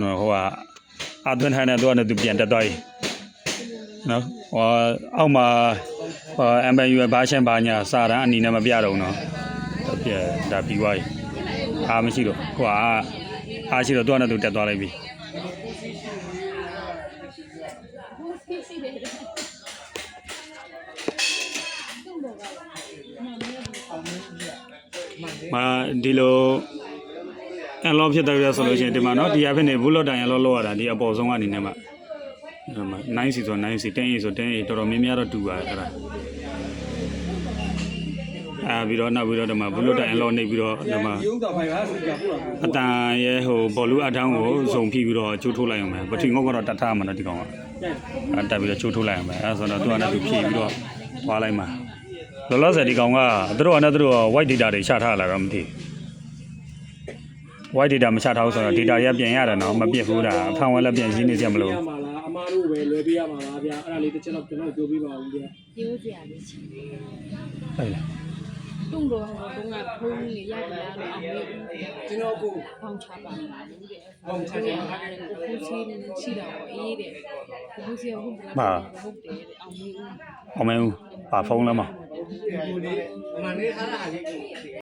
နော်ဟိုကအာသွင်းထိုင်တဲ့သူကလည်းသူပြန်တက်သွားပြီနော်ဟိုအောက်မှာဟို MBU ဘာရှင်းဘာညာစာတန်းအနီနဲ့မပြတော့ဘူးနော်ဒါပြဒါပြီးသွားပြီအားမရှိတော့ဟိုကအားရှိတော့သူကလည်းသူတက်သွားလိုက်ပြီမဒီလို အန်လော့ဖြစ်တယ်ပြဆိုလို့ရှိရင်ဒီမှာနော်ဒီအဖြစ်နေဘူးလော့တိုင်အန်လော့လောက်ရတာဒီအပေါ်ဆုံးကနေနဲ့မှအဲ့မှာ9စီဆို9စီ10 A ဆို10 A တော်တော်များများတော့တူပါတယ်အဲ့ဒါအာပြီးတော့နောက်ပြီးတော့ဒီမှာဘလူးတိုင်အလောနေပြီးတော့ဒီမှာအတန်ရဲဟိုဘောလူးအထောင်းကိုဇုံဖြီးပြီးတော့ချိုးထုတ်လိုက်အောင်ပဲပထီငုတ်ကတော့တတ်ထားမှာနော်ဒီကောင်ကအဲတက်ပြီးတော့ချိုးထုတ်လိုက်အောင်ပဲအဲဆိုတော့သူကလည်းသူဖြီးပြီးတော့ွားလိုက်မှာလောလောဆယ်ဒီကောင်ကသူတို့ကလည်းသူတို့ white data တွေချထားလာတော့မသိဘူး white data မချထားဘူးဆိုတော့ data ရပြန်ရတယ်နော်မပြစ်ဘူးတာအဖန်ဝဲလည်းပြန်ရှင်းနေကြမလို့ရမှာလားအမားတို့ပဲလွယ်ပေးရမှာလားဗျာအဲ့ဒါလေးတစ်ချက်တော့ကျွန်တော်ပြောပြပါဦးဗျာပြောစရာလေးရှိတယ်ဟုတ်လား။တုံတော့ဟိုတုံးကဖုန်းလေးရကြလားလို့အောင်မေးဘူး။ကျွန်တော်ကိုပေါင်းချပါလားလို့တဲ့။ပေါင်းချရတယ်ကိုကိုစီရှိတာပေါ့အေးတဲ့။ကိုစီဟုတ်တယ်ဟုတ်တယ်အောင်မေးဘူးအောင်မင်းဦးပါဖုန်းလားမဒီကိုလေးအမှန်လေးထားတာလေးကို